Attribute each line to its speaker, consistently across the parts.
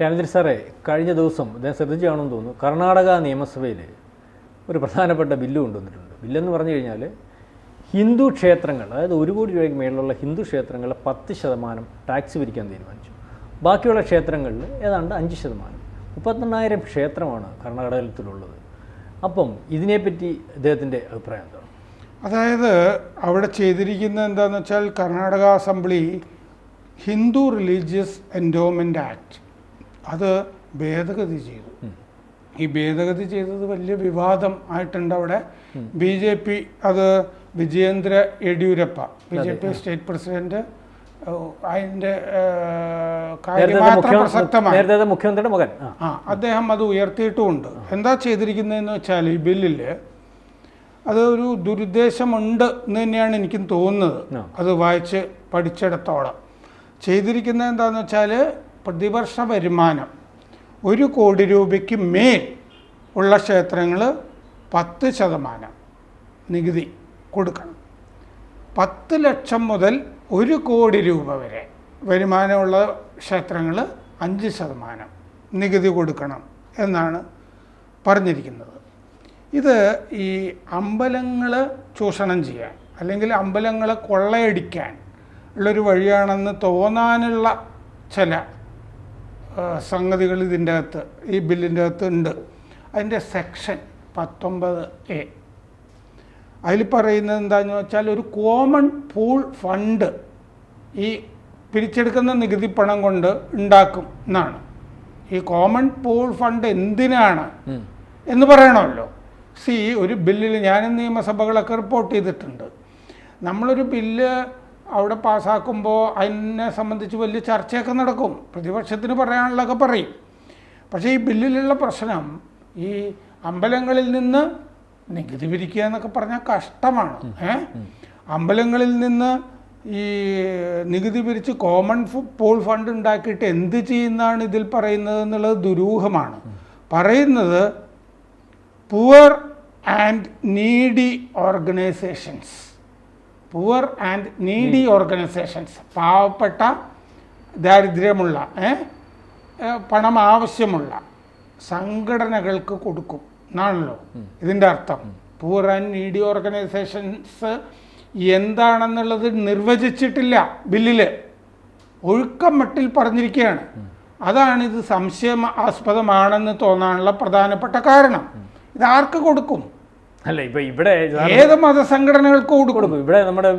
Speaker 1: രാമചന്ദ്രൻ സാറേ കഴിഞ്ഞ ദിവസം ഞാൻ ശ്രദ്ധിച്ചാണെന്ന് തോന്നുന്നു. കർണാടക നിയമസഭയിൽ ഒരു പ്രധാനപ്പെട്ട ബില്ല് കൊണ്ടുവന്നിട്ടുണ്ട്. ബില്ലെന്ന് പറഞ്ഞു കഴിഞ്ഞാൽ ഹിന്ദു ക്ഷേത്രങ്ങൾ അതായത് ഒരു കോടി രൂപയ്ക്ക് മേളിലുള്ള ഹിന്ദു ക്ഷേത്രങ്ങൾ പത്ത് ശതമാനം ടാക്സ് പിരിക്കാൻ തീരുമാനിച്ചു. ബാക്കിയുള്ള ക്ഷേത്രങ്ങളിൽ ഏതാണ്ട് അഞ്ച് ശതമാനം. മുപ്പത്തെണ്ണായിരം ക്ഷേത്രമാണ് കർണാടകത്തിലുള്ളത്. അപ്പം ഇതിനെപ്പറ്റി അദ്ദേഹത്തിന്റെ അഭിപ്രായം എന്താണ്?
Speaker 2: അതായത് അവിടെ ചെയ്തിരിക്കുന്നത് എന്താണെന്ന് വെച്ചാൽ Karnataka assembly Hindu religious endowment act. അത് ഭേദഗതി ചെയ്തു. ഈ ഭേദഗതി ചെയ്തത് വലിയ വിവാദം ആയിട്ടുണ്ട് അവിടെ. ബി ജെ പി അത് Vijayendra Yediyurappa B J P state president
Speaker 1: അതിന്റെ
Speaker 2: കാര്യമാത്ര പ്രസക്തമായി.
Speaker 1: മുഖ്യമന്ത്രിയുടെ മകൻ. ആ.
Speaker 2: ആ അദ്ദേഹം അത് ഉയർത്തിയിട്ടുമുണ്ട്. എന്താ ചെയ്തിരിക്കുന്നതെന്ന് വെച്ചാൽ ഈ ബില്ലിൽ അത് ഒരു ദുരുദ്ദേശമുണ്ട് എന്ന് തന്നെയാണ് എനിക്കും തോന്നുന്നത്. അത് വായിച്ച് പഠിച്ചിടത്തോളം. ചെയ്തിരിക്കുന്നത് എന്താണെന്ന് വെച്ചാൽ പ്രതിവർഷ വരുമാനം ഒരു കോടി രൂപയ്ക്ക് മേൽ ഉള്ള ക്ഷേത്രങ്ങൾ പത്ത് ശതമാനം നികുതി കൊടുക്കണം. പത്ത് ലക്ഷം മുതൽ ഒരു കോടി രൂപ വരെ വരുമാനമുള്ള ക്ഷേത്രങ്ങൾ അഞ്ച് ശതമാനം നികുതി കൊടുക്കണം എന്നാണ് പറഞ്ഞിരിക്കുന്നത്. ഇത് ഈ അമ്പലങ്ങൾ ചൂഷണം ചെയ്യാൻ അല്ലെങ്കിൽ അമ്പലങ്ങളെ കൊള്ളയടിക്കാൻ ഉള്ളൊരു വഴിയാണെന്ന് തോന്നാനുള്ള ചില സംഗതികൾ ഇതിന്റെ അകത്ത് ഈ ബില്ലിന്റെ അകത്ത് ഉണ്ട്. അതിന്റെ സെക്ഷൻ പത്തൊമ്പത് എ. അതിൽ പറയുന്നത് എന്താണെന്ന് വെച്ചാൽ ഒരു കോമൺ പൂൾ ഫണ്ട് ഈ പിരിച്ചെടുക്കുന്ന നികുതി പണം കൊണ്ട് ഉണ്ടാക്കും എന്നാണ്. ഈ കോമൺ പൂൾ ഫണ്ട് എന്തിനാണ് എന്ന് പറയണമല്ലോ. സി ഒരു ബില്ലിൽ ഞാനും നിയമസഭകളൊക്കെ റിപ്പോർട്ട് ചെയ്തിട്ടുണ്ട്. നമ്മളൊരു ബില്ല് അവിടെ പാസ്സാക്കുമ്പോൾ അതിനെ സംബന്ധിച്ച് വലിയ ചർച്ചയൊക്കെ നടക്കും. പ്രതിപക്ഷത്തിന് പറയാനുള്ളതൊക്കെ പറയും. പക്ഷേ ഈ ബില്ലിലുള്ള പ്രശ്നം ഈ അമ്പലങ്ങളിൽ നിന്ന് നികുതി പിരിക്കുക എന്നൊക്കെ പറഞ്ഞാൽ കഷ്ടമാണ്. ഏ? അമ്പലങ്ങളിൽ നിന്ന് ഈ നികുതി പിരിച്ച് കോമൺ പോൾ ഫണ്ട് ഉണ്ടാക്കിയിട്ട് എന്ത് ചെയ്യുന്നതാണ് ഇതിൽ പറയുന്നത് എന്നുള്ളത് ദുരൂഹമാണ്. പറയുന്നത് poor and needy organisations. Poor and needy organisations പാവപ്പെട്ട ദാരിദ്ര്യമുള്ള പണം ആവശ്യമുള്ള സംഘടനകൾക്ക് കൊടുക്കും. എന്നാണല്ലോ ഇതിന്റെ അർത്ഥം. പുവർ ആൻഡ് നീഡി ഓർഗനൈസേഷൻസ് എന്താണെന്നുള്ളത് നിർവചിച്ചിട്ടില്ല ബില്ലിൽ ഒഴുക്കം മട്ടിൽ പറഞ്ഞിരിക്കുകയാണ്. അതാണ് ഇത് സംശയമാസ്പദമാണെന്ന് തോന്നാനുള്ള പ്രധാനപ്പെട്ട കാരണം. ഇത് ആർക്ക് കൊടുക്കും?
Speaker 1: അല്ല ഇപ്പൊ ഇവിടെ
Speaker 2: ഏത് മതസംഘടനകൾക്ക് കൊടുക്കും.
Speaker 1: ഇവിടെ നമ്മുടെ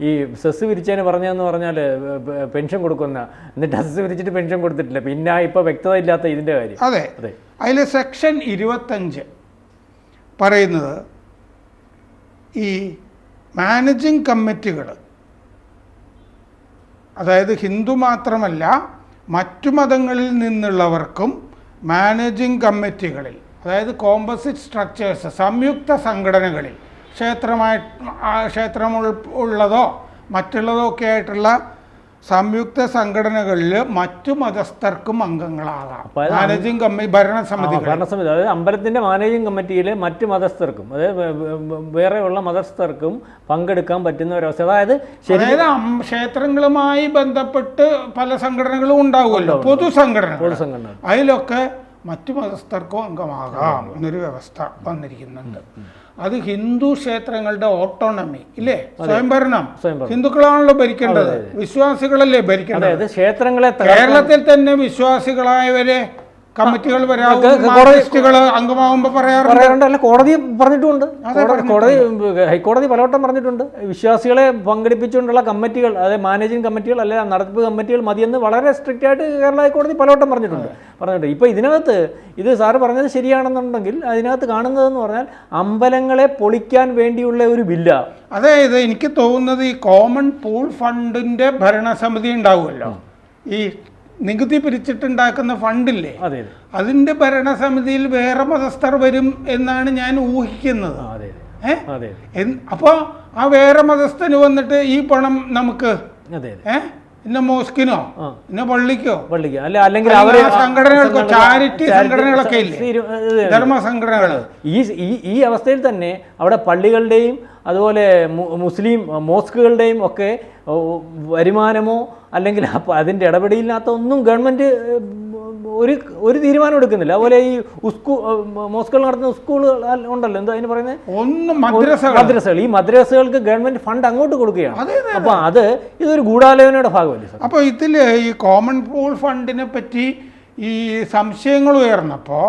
Speaker 1: ഈ സെസ് വിരിച്ചതിന് പറഞ്ഞതെന്ന് പറഞ്ഞാൽ പെൻഷൻ കൊടുക്കുന്ന എന്നിട്ട് സെസ് വിരിച്ചിട്ട് പെൻഷൻ കൊടുത്തിട്ടില്ല. പിന്നെ ഇപ്പൊ വ്യക്തത ഇല്ലാത്ത ഇതിന്റെ കാര്യം.
Speaker 2: അതെ.
Speaker 1: അതെ.
Speaker 2: അതിൽ സെക്ഷൻ ഇരുപത്തഞ്ച് പറയുന്നത് ഈ മാനേജിങ് കമ്മിറ്റികൾ അതായത് ഹിന്ദു മാത്രമല്ല മറ്റു മതങ്ങളിൽ നിന്നുള്ളവർക്കും മാനേജിങ് കമ്മിറ്റികളിൽ അതായത് കോമ്പസിറ്റ് സ്ട്രക്ചേഴ്സ് സംയുക്ത സംഘടനകളിൽ ക്ഷേത്രമായി ക്ഷേത്രം ഉള്ളതോ മറ്റുള്ളതോ ഒക്കെ ആയിട്ടുള്ള സംയുക്ത സംഘടനകളിൽ മറ്റു മതസ്ഥർക്കും അംഗങ്ങളാകാം. മാനേജിംഗ് കമ്മിറ്റി ഭരണസമിതി
Speaker 1: ഭരണസമിതി അതായത് അമ്പലത്തിന്റെ മാനേജിംഗ് കമ്മിറ്റിയിലെ മറ്റു മതസ്ഥർക്കും അതായത് വേറെയുള്ള മതസ്ഥർക്കും പങ്കെടുക്കാൻ പറ്റുന്ന ഒരവസ്ഥ അതായത്
Speaker 2: അതായത് ക്ഷേത്രങ്ങളുമായി ബന്ധപ്പെട്ട് പല സംഘടനകളും ഉണ്ടാവുമല്ലോ. പൊതുസംഘടന
Speaker 1: പൊതുസംഘടന
Speaker 2: അതിലൊക്കെ മറ്റു മതസ്ഥർക്കും അംഗമാകാം എന്നൊരു വ്യവസ്ഥ വന്നിരിക്കുന്നുണ്ട്. അത് ഹിന്ദു ക്ഷേത്രങ്ങളുടെ ഓട്ടോണമി ഇല്ലേ? സ്വയംഭരണം. ഹിന്ദുക്കളാണല്ലോ ഭരിക്കേണ്ടത്. വിശ്വാസികളല്ലേ ഭരിക്കേണ്ടത്?
Speaker 1: ക്ഷേത്രങ്ങളെ
Speaker 2: കേരളത്തിൽ തന്നെ വിശ്വാസികളായവരെ കമ്മിറ്റികൾ പറയാറുണ്ട്.
Speaker 1: അല്ല കോടതി പറഞ്ഞിട്ടുണ്ട്. കോടതി- കോടതി ഹൈക്കോടതി പലവട്ടം പറഞ്ഞിട്ടുണ്ട്. വിശ്വാസികളെ പങ്കെടുപ്പിച്ചുകൊണ്ടുള്ള കമ്മിറ്റികൾ അതായത് മാനേജിംഗ് കമ്മിറ്റികൾ അല്ലെ നടത്തിപ്പ് കമ്മിറ്റികൾ മതിയെന്ന് വളരെ സ്ട്രിക്റ്റ് ആയിട്ട് കേരള ഹൈക്കോടതി പലവട്ടം പറഞ്ഞിട്ടുണ്ട്. പറഞ്ഞിട്ടുണ്ട്. ഇപ്പൊ ഇതിനകത്ത് ഇത് സാറ് പറഞ്ഞത് ശരിയാണെന്നുണ്ടെങ്കിൽ അതിനകത്ത് കാണുന്നതെന്ന് പറഞ്ഞാൽ അമ്പലങ്ങളെ പൊളിക്കാൻ വേണ്ടിയുള്ള ഒരു ബില്ല.
Speaker 2: അതായത് എനിക്ക് തോന്നുന്നത് ഈ കോമൺ പൂൾ ഫണ്ടിന്റെ ഭരണസമിതി ഉണ്ടാവുമല്ലോ. ഈ നികുതി പിരിച്ചിട്ടുണ്ടാക്കുന്ന ഫണ്ടില്ലേ?
Speaker 1: അതെ അതെ.
Speaker 2: അതിന്റെ ഭരണസമിതിയിൽ വേറെ മതസ്ഥർ വരും എന്നാണ് ഞാൻ ഊഹിക്കുന്നത്.
Speaker 1: അതെ
Speaker 2: അപ്പോ ആ വേറെ മതസ്ഥന് വന്നിട്ട് ഈ പണം നമുക്ക് ഇന്ന മോസ്കിനോ? പിന്നെ പള്ളിക്കോ?
Speaker 1: പള്ളിക്ക്? അല്ല അല്ലെങ്കിൽ അവരെ
Speaker 2: സംഘടനകൾക്കോ? ചാരിറ്റി സംഘടനകളൊക്കെ ഇല്ലേ? ധർമ്മ സംഘടനകൾ
Speaker 1: ഈ ഈ അവസ്ഥയിൽ തന്നെ അവിടെ പള്ളികളുടെയും അതുപോലെ മുസ്ലിം മോസ്കുകളുടെയും ഒക്കെ വരുമാനമോ അല്ലെങ്കിൽ അപ്പോൾ അതിന്റെ ഇടപെടിയില്ലാത്ത ഒന്നും ഗവൺമെന്റ് ഒരു ഒരു തീരുമാനം എടുക്കുന്നില്ല. അതുപോലെ ഈ ഉസ്കൂ മോസ്കുകൾ നടത്തുന്ന സ്കൂളുകൾ ഉണ്ടല്ലോ. എന്താ അതിന് പറയുന്നത്
Speaker 2: ഒന്നും മദ്രസകൾ
Speaker 1: ഈ മദ്രസകൾക്ക് ഗവൺമെന്റ് ഫണ്ട് അങ്ങോട്ട് കൊടുക്കുകയാണ്.
Speaker 2: അപ്പോൾ
Speaker 1: അപ്പൊ അത് ഇതൊരു ഗൂഢാലോചനയുടെ ഭാഗമല്ലേ സാർ?
Speaker 2: അപ്പോൾ ഇതിൽ ഈ കോമൺ പൂൾ ഫണ്ടിനെ പറ്റി ഈ സംശയങ്ങൾ ഉയർന്നപ്പോൾ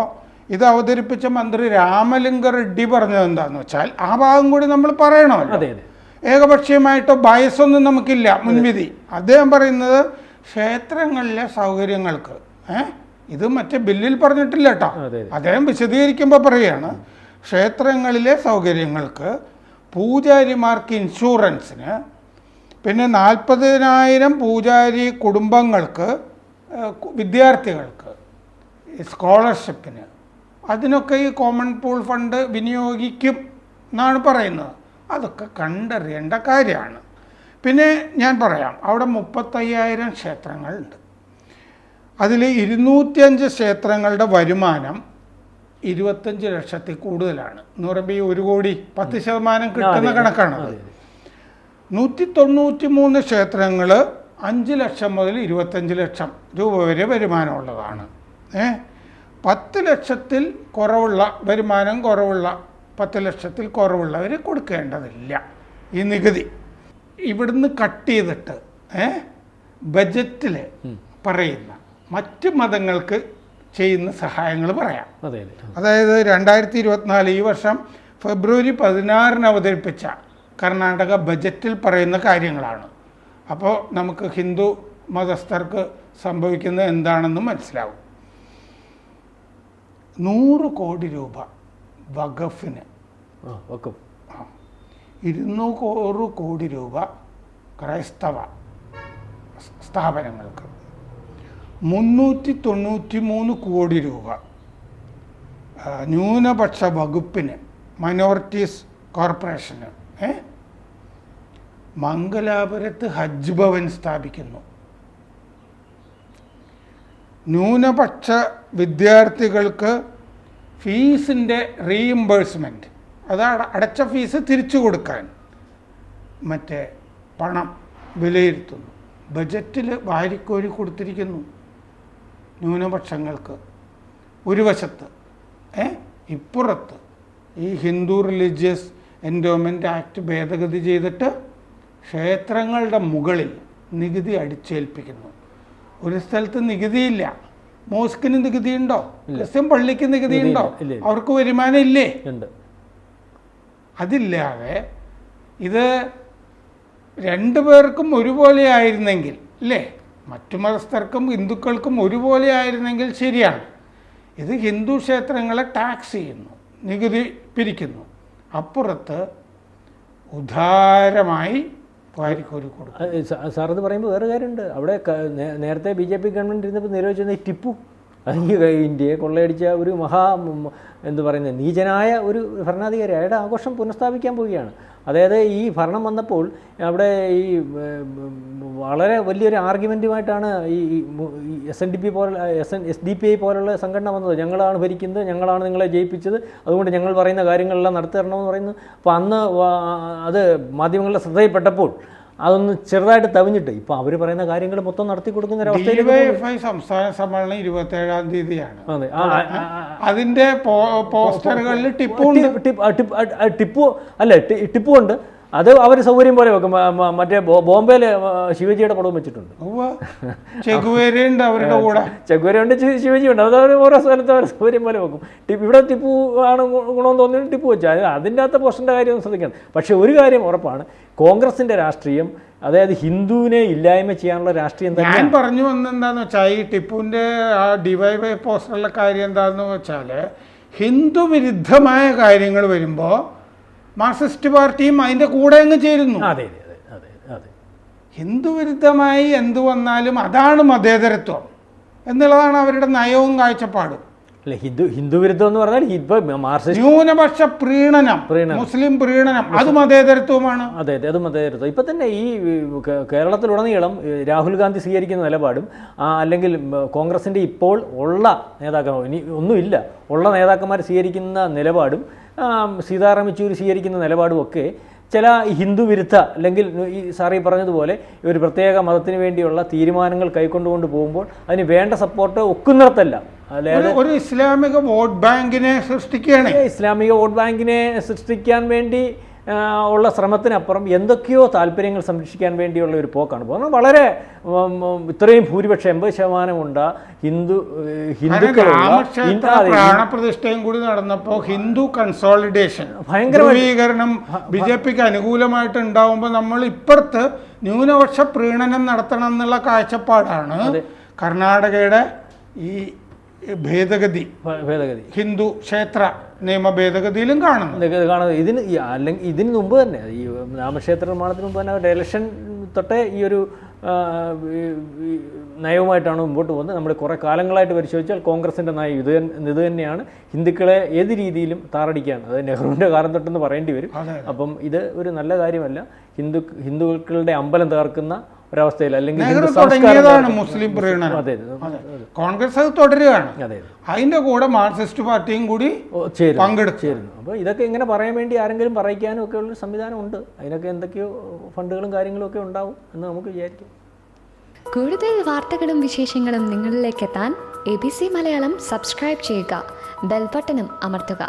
Speaker 2: ഇത് അവതരിപ്പിച്ച മന്ത്രി രാമലിംഗ റെഡ്ഡി പറഞ്ഞത് എന്താന്ന് വെച്ചാൽ ആ ഭാഗം കൂടി നമ്മൾ പറയണമല്ലോ.
Speaker 1: അതെ അതെ.
Speaker 2: ഏകപക്ഷീയമായിട്ടോ ബയസൊന്നും നമുക്കില്ല മുൻവിധി. അദ്ദേഹം പറയുന്നത് ക്ഷേത്രങ്ങളിലെ സൗകര്യങ്ങൾക്ക്. ഏഹ് ഇത് മറ്റേ ബില്ലിൽ പറഞ്ഞിട്ടില്ല കേട്ടോ. അദ്ദേഹം വിശദീകരിക്കുമ്പോൾ പറയുകയാണ് ക്ഷേത്രങ്ങളിലെ സൗകര്യങ്ങൾക്ക് പൂജാരിമാർക്ക് ഇൻഷുറൻസിന് പിന്നെ നാൽപ്പതിനായിരം പൂജാരി കുടുംബങ്ങൾക്ക് വിദ്യാർത്ഥികൾക്ക് സ്കോളർഷിപ്പിന്. അതിനൊക്കെ ഈ കോമൺ പൂൾ ഫണ്ട് വിനിയോഗിക്കും എന്നാണ് പറയുന്നത്. അതൊക്കെ കണ്ടറിയേണ്ട കാര്യമാണ്. പിന്നെ ഞാൻ പറയാം അവിടെ മുപ്പത്തയ്യായിരം ക്ഷേത്രങ്ങളുണ്ട്. അതിൽ ഇരുന്നൂറ്റിയഞ്ച് ക്ഷേത്രങ്ങളുടെ വരുമാനം ഇരുപത്തഞ്ച് ലക്ഷത്തിൽ കൂടുതലാണ്. എന്ന് പറയുമ്പോൾ ഈ ഒരു കോടി പത്ത് ശതമാനം കിട്ടുന്ന കണക്കാണ് നൂറ്റി തൊണ്ണൂറ്റി മൂന്ന് ക്ഷേത്രങ്ങൾ അഞ്ച് ലക്ഷം മുതൽ ഇരുപത്തഞ്ച് ലക്ഷം രൂപ വരെ വരുമാനമുള്ളതാണ്. ഏ? പത്ത് ലക്ഷത്തിൽ കുറവുള്ള വരുമാനം കുറവുള്ള പത്ത് ലക്ഷത്തിൽ കുറവുള്ളവർ കൊടുക്കേണ്ടതില്ല. ഈ നികുതി. ഇവിടുന്ന് കട്ട് ചെയ്തിട്ട് ഏ ബജറ്റിൽ പറയുന്ന മറ്റ് മതങ്ങൾക്ക് ചെയ്യുന്ന സഹായങ്ങൾ പറയാം.
Speaker 1: അതെ അതെ.
Speaker 2: അതായത് രണ്ടായിരത്തി ഇരുപത്തിനാല് ഈ വർഷം ഫെബ്രുവരി പതിനാറിന് അവതരിപ്പിച്ച കർണാടക ബജറ്റിൽ പറയുന്ന കാര്യങ്ങളാണ്. അപ്പോൾ നമുക്ക് ഹിന്ദു മതസ്ഥർക്ക് സംഭവിക്കുന്നത് എന്താണെന്ന് മനസ്സിലാവും. നൂറ് കോടി രൂപ വഖഫിന്. ഇരുന്നൂറ് കോടി രൂപ ക്രൈസ്തവ സ്ഥാപനങ്ങൾക്ക്. മുന്നൂറ്റി തൊണ്ണൂറ്റി മൂന്ന് കോടി രൂപ ന്യൂനപക്ഷ വകുപ്പിന് മൈനോറിറ്റീസ് കോർപ്പറേഷന് ഏ? മംഗലാപുരത്ത് ഹജ്ജ് ഭവൻ സ്ഥാപിക്കുന്നു. ന്യൂനപക്ഷ വിദ്യാർത്ഥികൾക്ക് ഫീസിന്റെ റീഇംബേഴ്സ്മെന്റ് അത് അടച്ച ഫീസ് തിരിച്ചു കൊടുക്കാൻ. മറ്റേ പണം വിലയിരുത്തുന്നു. ബജറ്റിൽ വാരിക്കോരി കൊടുത്തിരിക്കുന്നു. ന്യൂനപക്ഷങ്ങൾക്ക്. ഒരു വശത്ത് ഏ ഇപ്പുറത്ത് ഈ ഹിന്ദു റിലീജിയസ് എൻഡോമെന്റ് ആക്ട് ഭേദഗതി ചെയ്തിട്ട് ക്ഷേത്രങ്ങളുടെ മുകളിൽ നികുതി അടിച്ചേൽപ്പിക്കുന്നു. ഒരു സ്ഥലത്ത് നികുതിയില്ല. മോസ്കിന് നികുതി ഉണ്ടോ ക്രിസ്ത്യൻ പള്ളിക്ക്
Speaker 1: നികുതി ഉണ്ടോ.
Speaker 2: അവർക്ക് വരുമാനം ഇല്ലേ അതില്ലാതെ ഇത് രണ്ടു പേർക്കും ഒരുപോലെ ആയിരുന്നെങ്കിൽ അല്ലേ മറ്റു മതസ്ഥർക്കും ഹിന്ദുക്കൾക്കും ഒരുപോലെ ആയിരുന്നെങ്കിൽ ശരിയാണ്. ഇത് ഹിന്ദു ക്ഷേത്രങ്ങളെ ടാക്സ് ചെയ്യുന്നു നികുതി പിരിക്കുന്നു. അപ്പുറത്ത് ഉദാരമായി വാരിക്കോരി
Speaker 1: സാർ ഇത് പറയുമ്പോൾ വേറെ കാര്യമുണ്ട്. അവിടെ നേരത്തെ ബി ജെ പി ഗവൺമെന്റ് ഇരുന്നപ്പോൾ നിരോധിച്ചിരുന്ന ടിപ്പു. ഇന്ത്യയെ കൊള്ളയടിച്ച ഒരു മഹാ എന്ത് പറയുന്നത് നീചനായ ഒരു ഭരണാധികാരി. അയാളുടെ ആഘോഷം പുനഃസ്ഥാപിക്കാൻ പോവുകയാണ്. അതായത് ഈ ഭരണം വന്നപ്പോൾ അവിടെ ഈ വളരെ വലിയൊരു ആർഗ്യുമെന്റുമായിട്ടാണ് ഈ എസ് എൻ ഡി പി പോലെ S N S D P I പോലുള്ള സംഘടന വന്നത്. ഞങ്ങളാണ് ഭരിക്കുന്നത് ഞങ്ങളാണ് നിങ്ങളെ ജയിപ്പിച്ചത് അതുകൊണ്ട് ഞങ്ങൾ പറയുന്ന കാര്യങ്ങളെല്ലാം നടത്തി തരണമെന്ന് പറയുന്നു. അപ്പോൾ അന്ന് അത് മാധ്യമങ്ങളുടെ ശ്രദ്ധയിൽപ്പെട്ടപ്പോൾ അതൊന്ന് ചെറുതായിട്ട് തവിഞ്ഞിട്ട്. ഇപ്പൊ അവർ പറയുന്ന കാര്യങ്ങൾ മൊത്തം നടത്തി കൊടുക്കുന്ന ഒരു
Speaker 2: സംസ്ഥാന സമ്മേളനം ഇരുപത്തേഴാം തീയതിയാണ്. അതിന്റെ പോസ്റ്ററുകളിൽ
Speaker 1: ടിപ്പ് അല്ല ടിപ്പു ഉണ്ട് അത് അവർ സൗകര്യം പോലെ വെക്കും. മറ്റേ ബോംബെയിൽ ശിവജിയുടെ പടവും വെച്ചിട്ടുണ്ട്.
Speaker 2: ഉവ്വ്. ചെഗുവേരയുണ്ട് അവരുടെ കൂടെ.
Speaker 1: ചെക്കുവരുണ്ട് ശിവജി ഉണ്ട് അത് അവർ ഓരോ സ്ഥലത്ത് അവർ സൗകര്യം പോലെ വെക്കും. ടിപ്പ് ഇവിടെ ടിപ്പു ആണ് ഗുണം ഗുണമെന്ന് തോന്നി ടിപ്പു വെച്ചാൽ അതിന്റെ അകത്ത് പോസ്റ്റിന്റെ കാര്യം ശ്രദ്ധിക്കണം. പക്ഷേ ഒരു കാര്യം ഉറപ്പാണ്. കോൺഗ്രസിന്റെ രാഷ്ട്രീയം അതായത് ഹിന്ദുവിനെ ഇല്ലായ്മ ചെയ്യാനുള്ള രാഷ്ട്രീയം
Speaker 2: ഞാൻ പറഞ്ഞു വന്നെന്താന്ന് വെച്ചാൽ ഈ ടിപ്പുവിന്റെ ആ ഡിവൈവൈ പോസ്റ്ററിലെ കാര്യം എന്താന്ന് വെച്ചാൽ ഹിന്ദു വിരുദ്ധമായ കാര്യങ്ങൾ വരുമ്പോ മാർക്സിസ്റ്റ് പാർട്ടിയും അതിന്റെ കൂടെ അങ്ങ് ചേരുന്നു.
Speaker 1: അതെ അതെ അതെ അതെ അതെ.
Speaker 2: ഹിന്ദു വിരുദ്ധമായി എന്തു വന്നാലും അതാണ് മതേതരത്വം എന്നുള്ളതാണ് അവരുടെ നയവും കാഴ്ചപ്പാടും.
Speaker 1: അല്ല ഹിന്ദു ഹിന്ദു വിരുദ്ധം എന്ന് പറഞ്ഞാൽ ഇപ്പൊ മാർക്സിസ്റ്റ്
Speaker 2: ന്യൂനപക്ഷ പ്രീണനം
Speaker 1: പ്രീണനം.
Speaker 2: മുസ്ലിം പ്രീണനം അത് മതേതരത്വമാണ്
Speaker 1: അതെ അതെ അത് മതേതരത്വം. ഇപ്പൊ തന്നെ ഈ കേരളത്തിലുടനീളം രാഹുൽ ഗാന്ധി സ്വീകരിക്കുന്ന നിലപാടും അല്ലെങ്കിൽ കോൺഗ്രസിന്റെ ഇപ്പോൾ ഉള്ള നേതാക്കന്മാർ ഇനി ഒന്നുമില്ല ഉള്ള നേതാക്കന്മാർ സ്വീകരിക്കുന്ന നിലപാടും സീതാറാം യെച്ചൂരി സ്വീകരിക്കുന്ന നിലപാടും ഒക്കെ ചില ഹിന്ദു വിരുദ്ധ അല്ലെങ്കിൽ ഈ സാറി പറഞ്ഞതുപോലെ ഒരു പ്രത്യേക മതത്തിന് വേണ്ടിയുള്ള തീരുമാനങ്ങൾ കൈക്കൊണ്ടുകൊണ്ട് പോകുമ്പോൾ അതിന് വേണ്ട സപ്പോർട്ട് ഒക്കുന്നിടത്തല്ല. അതായത്
Speaker 2: ഒരു- ഇസ്ലാമിക വോട്ട് ബാങ്കിനെ സൃഷ്ടിക്കുകയാണ്.
Speaker 1: ഇസ്ലാമിക വോട്ട് ബാങ്കിനെ സൃഷ്ടിക്കാൻ വേണ്ടി ഉള്ള ശ്രമത്തിനപ്പുറം എന്തൊക്കെയോ താല്പര്യങ്ങൾ സംരക്ഷിക്കാൻ വേണ്ടിയുള്ള ഒരു പോക്കാണ്. പോകുന്നത് വളരെ ഇത്രയും ഭൂരിപക്ഷം എൺപത് ശതമാനമുണ്ട് ഹിന്ദു ഹിന്ദുക്കളുള്ള
Speaker 2: പ്രാണപ്രതിഷ്ഠയും കൂടി നടന്നപ്പോൾ ഹിന്ദു കൺസോളിഡേഷൻ
Speaker 1: ഭയങ്കരമായിട്ട്
Speaker 2: ധ്രുവീകരണം ബി ജെ പിക്ക് അനുകൂലമായിട്ട് ഉണ്ടാവുമ്പോൾ നമ്മൾ ഇപ്പുറത്ത് ന്യൂനപക്ഷ പ്രീണനം നടത്തണം എന്നുള്ള കാഴ്ചപ്പാടാണ് കർണാടകയുടെ ഈ ഭേദഗതി
Speaker 1: ഭേദഗതി.
Speaker 2: ഹിന്ദു ക്ഷേത്ര. നിയമ ഭേദഗതിയിലും
Speaker 1: കാണുന്നു കാണുന്നത് ഇതിന് അല്ലെങ്കിൽ ഇതിന് മുമ്പ് തന്നെ ഈ രാമക്ഷേത്ര നിർമ്മാണത്തിന് മുമ്പ് തന്നെ അവരുടെ ഇലക്ഷൻ തൊട്ടേ ഈ ഒരു നയവുമായിട്ടാണ് മുമ്പോട്ട് പോകുന്നത്. നമ്മൾ കുറേ കാലങ്ങളായിട്ട് പരിശോധിച്ചാൽ കോൺഗ്രസിന്റെ നയം ഇത് ഇത് തന്നെയാണ്. ഹിന്ദുക്കളെ ഏത് രീതിയിലും താറടിക്കാൻ അത് നെഹ്റുവിന്റെ കാലം തൊട്ടെന്ന് പറയേണ്ടി വരും. അപ്പം ഇത് ഒരു നല്ല കാര്യമല്ല. ഹിന്ദു ഹിന്ദുക്കളുടെ അമ്പലം തകർക്കുന്ന ഒരവസ്ഥയിൽ അല്ലെങ്കിൽ
Speaker 2: നെഹ്റു
Speaker 1: ഹിന്ദു
Speaker 2: തുടങ്ങിയതാണ് മുസ്ലിം പ്രീണനം
Speaker 1: അതെ
Speaker 2: അതെ. കോൺഗ്രസ് അത് തുടരുകയാണ്.
Speaker 1: അതെ
Speaker 2: അതിന്റെ കൂടെ മാർക്സിസ്റ്റ് പാർട്ടിയും കൂടി
Speaker 1: പങ്കെടുത്തിരുന്നു അപ്പോൾ ഇതൊക്കെ ഇങ്ങനെ പറയാൻ വേണ്ടി ആരെങ്കിലും പറയിക്കാനും ഒക്കെ ഉള്ള സംവിധാനം ഉണ്ട്. അതിനൊക്കെ എന്തൊക്കെയോ ഫണ്ടുകളും കാര്യങ്ങളും ഒക്കെ ഉണ്ടാവും എന്ന് നമുക്ക് വിചാരിക്കാം.
Speaker 3: കൂടുതൽ വാർത്തകളും വിശേഷങ്ങളും നിങ്ങളിലേക്ക് എത്താൻ A B C Malayalam subscribe ചെയ്യുക. ബെൽബട്ടനും അമർത്തുക.